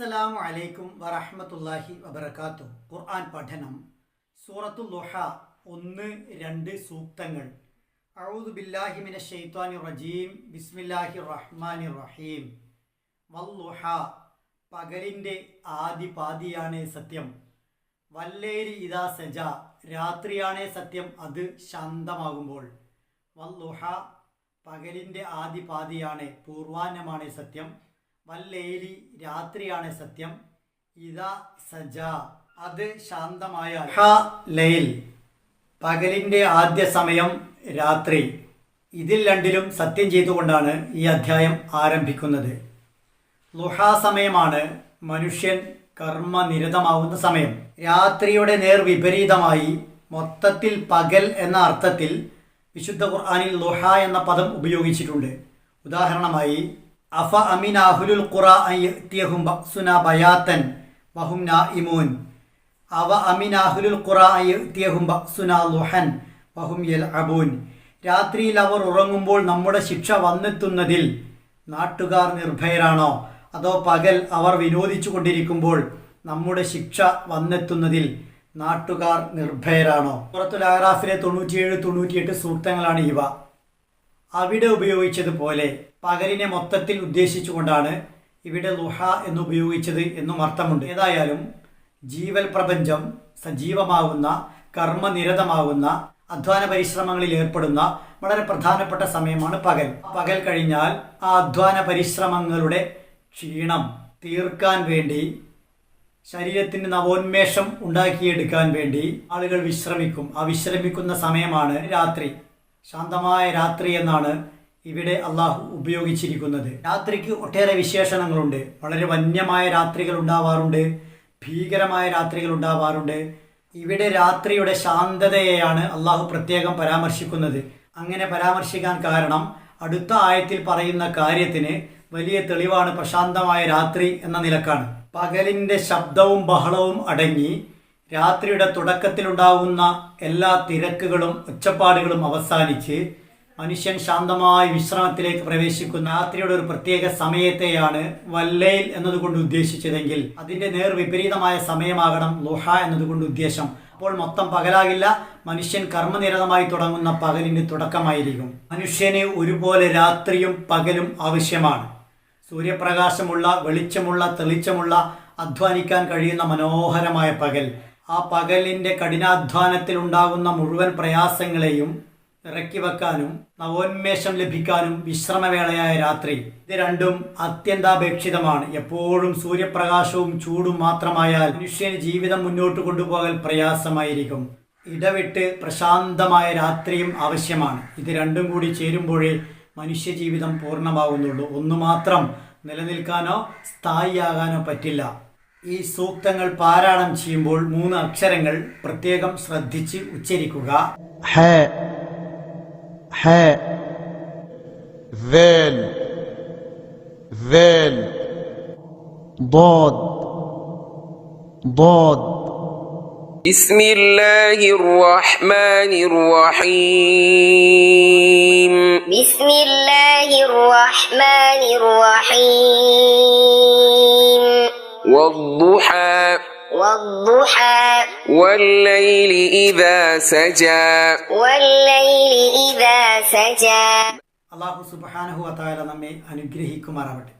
അസ്സലാമു അലൈക്കും വറഹ്മത്തുള്ളാഹി വബർക്കാത്തു ഖുർആൻ പഠനം. സൂറത്തു ലുഹ ഒന്ന് രണ്ട് സൂക്തങ്ങൾ. ബില്ലാഹി മിന റജീം. ബിസ്മില്ലാഹിർ റഹ്മാനിർ റഹീം. വല്ലുഹ പകലിന്റെ ആദി പാതിയാണ് സത്യം. വല്ലേരി ഇതാ സജ രാത്രിയാണേ സത്യം അത് ശാന്തമാകുമ്പോൾ. വല്ലുഹ പകലിന്റെ ആദി പാതിയാണ് പൂർവാന്നമാണ് സത്യം. വല്ലേലി രാത്രിയാണ് സത്യം. ഇതാ സജ. അത് ശാന്തമായ ഹ ലൈൽ. പകലിന്റെ ആദ്യ സമയം രാത്രി. ഇതിൽ രണ്ടിലും സത്യം ചെയ്തുകൊണ്ടാണ് ഈ അധ്യായം ആരംഭിക്കുന്നത്. ലുഹാ സമയമാണ് മനുഷ്യൻ കർമ്മനിരതമാവുന്ന സമയം. രാത്രിയുടെ നേർ വിപരീതമായി മൊത്തത്തിൽ പകൽ എന്ന അർത്ഥത്തിൽ വിശുദ്ധ ഖുർആാനിൽ ലുഹ എന്ന പദം ഉപയോഗിച്ചിട്ടുണ്ട്. ഉദാഹരണമായി അഫ അമിൻ അഹുലുൽ ഖുറ അയ്യഹും ബക്സുന ബയാത്തൻ വഹും നാഇമൂൻ. അവ അമിൻ അഹുലുൽ ഖുറ അയ്യഹും ബക്സുന ലുഹൻ വഹും യൽ അബൂൻ രാത്രിയിൽ അവർ ഉറങ്ങുമ്പോൾ നമ്മുടെ ശിക്ഷ വന്നെത്തുന്നതിൽ നാട്ടുകാർ നിർഭയരാണോ? അതോ പകൽ അവർ വിനോദിച്ചു കൊണ്ടിരിക്കുമ്പോൾ നമ്മുടെ ശിക്ഷ വന്നെത്തുന്നതിൽ നാട്ടുകാർ നിർഭയരാണോ? പുറത്തുൽ ആറാഫിലെ തൊണ്ണൂറ്റിയേഴ് തൊണ്ണൂറ്റിയെട്ട് സൂക്തങ്ങളാണ് ഇവ. അവിടെ ഉപയോഗിച്ചതുപോലെ പകലിനെ മൊത്തത്തിൽ ഉദ്ദേശിച്ചുകൊണ്ടാണ് ഇവിടെ ലുഹ എന്ന് ഉപയോഗിച്ചത് എന്നും അർത്ഥമുണ്ട്. ഏതായാലും ജീവൽ പ്രപഞ്ചം സജീവമാകുന്ന കർമ്മനിരതമാകുന്ന അധ്വാന പരിശ്രമങ്ങളിൽ ഏർപ്പെടുന്ന വളരെ പ്രധാനപ്പെട്ട സമയമാണ് പകൽ. പകൽ കഴിഞ്ഞാൽ ആ അധ്വാന പരിശ്രമങ്ങളുടെ ക്ഷീണം തീർക്കാൻ വേണ്ടി ശരീരത്തിന് നവോന്മേഷം ഉണ്ടാക്കിയെടുക്കാൻ വേണ്ടി ആളുകൾ വിശ്രമിക്കും. ആ വിശ്രമിക്കുന്ന സമയമാണ് രാത്രി. ശാന്തമായ രാത്രി എന്നാണ് ഇവിടെ അള്ളാഹു ഉപയോഗിച്ചിരിക്കുന്നത്. രാത്രിക്ക് ഒട്ടേറെ വിശേഷണങ്ങളുണ്ട്. വളരെ വന്യമായ രാത്രികൾ ഉണ്ടാവാറുണ്ട്. ഭീകരമായ രാത്രികൾ ഉണ്ടാവാറുണ്ട്. ഇവിടെ രാത്രിയുടെ ശാന്തതയെയാണ് അള്ളാഹു പ്രത്യേകം പരാമർശിക്കുന്നത്. അങ്ങനെ പരാമർശിക്കാൻ കാരണം അടുത്ത ആയത്തിൽ പറയുന്ന കാര്യത്തിന് വലിയ തെളിവാണ് പ്രശാന്തമായ രാത്രി എന്ന നിലക്കാണ്. പകലിന്റെ ശബ്ദവും ബഹളവും അടങ്ങി രാത്രിയുടെ തുടക്കത്തിലുണ്ടാവുന്ന എല്ലാ തിരക്കുകളും ഒച്ചപ്പാടുകളും അവസാനിച്ച് മനുഷ്യൻ ശാന്തമായ വിശ്രമത്തിലേക്ക് പ്രവേശിക്കുന്ന രാത്രിയുടെ ഒരു പ്രത്യേക സമയത്തെയാണ് വല്ലയിൽ എന്നതുകൊണ്ട് ഉദ്ദേശിച്ചതെങ്കിൽ അതിന്റെ നേർ വിപരീതമായ സമയമാകണം ലുഹ എന്നതുകൊണ്ട് ഉദ്ദേശം. അപ്പോൾ മൊത്തം പകലാകില്ല മനുഷ്യൻ കർമ്മനിരതമായി തുടങ്ങുന്ന പകലിന്റെ തുടക്കമായിരിക്കും. മനുഷ്യന് ഒരുപോലെ രാത്രിയും പകലും ആവശ്യമാണ്. സൂര്യപ്രകാശമുള്ള വെളിച്ചമുള്ള തെളിച്ചമുള്ള അധ്വാനിക്കാൻ കഴിയുന്ന മനോഹരമായ പകൽ. ആ പകലിന്റെ കഠിനാധ്വാനത്തിൽ ഉണ്ടാകുന്ന മുഴുവൻ പ്രയാസങ്ങളെയും ഇറക്കി വെക്കാനും നവോന്മേഷം ലഭിക്കാനും വിശ്രമവേളയായ രാത്രി. ഇത് രണ്ടും അത്യന്താപേക്ഷിതമാണ്. എപ്പോഴും സൂര്യപ്രകാശവും ചൂടും മാത്രമായാൽ മനുഷ്യന് ജീവിതം മുന്നോട്ട് കൊണ്ടുപോകൽ പ്രയാസമായിരിക്കും. ഇടവിട്ട് പ്രശാന്തമായ രാത്രിയും ആവശ്യമാണ്. ഇത് രണ്ടും കൂടി ചേരുമ്പോഴേ മനുഷ്യ ജീവിതം പൂർണമാകുന്നുള്ളൂ ഒന്നു മാത്രം നിലനിൽക്കാനോ സ്ഥായിയാകാനോ പറ്റില്ല. ഈ സൂക്തങ്ങൾ പാരായണം ചെയ്യുമ്പോൾ മൂന്ന് അക്ഷരങ്ങൾ പ്രത്യേകം ശ്രദ്ധിച്ച് ഉച്ചരിക്കുക حاء حاء ذال ذال ضاد ضاد بسم الله الرحمن الرحيم بسم الله الرحمن الرحيم والضحى والضحى والليل إذا سجى والليل إذا سجى അള്ളാഹു സുബാനഹു അത്തായ നമ്മെ അനുഗ്രഹിക്കുമാറാവട്ടെ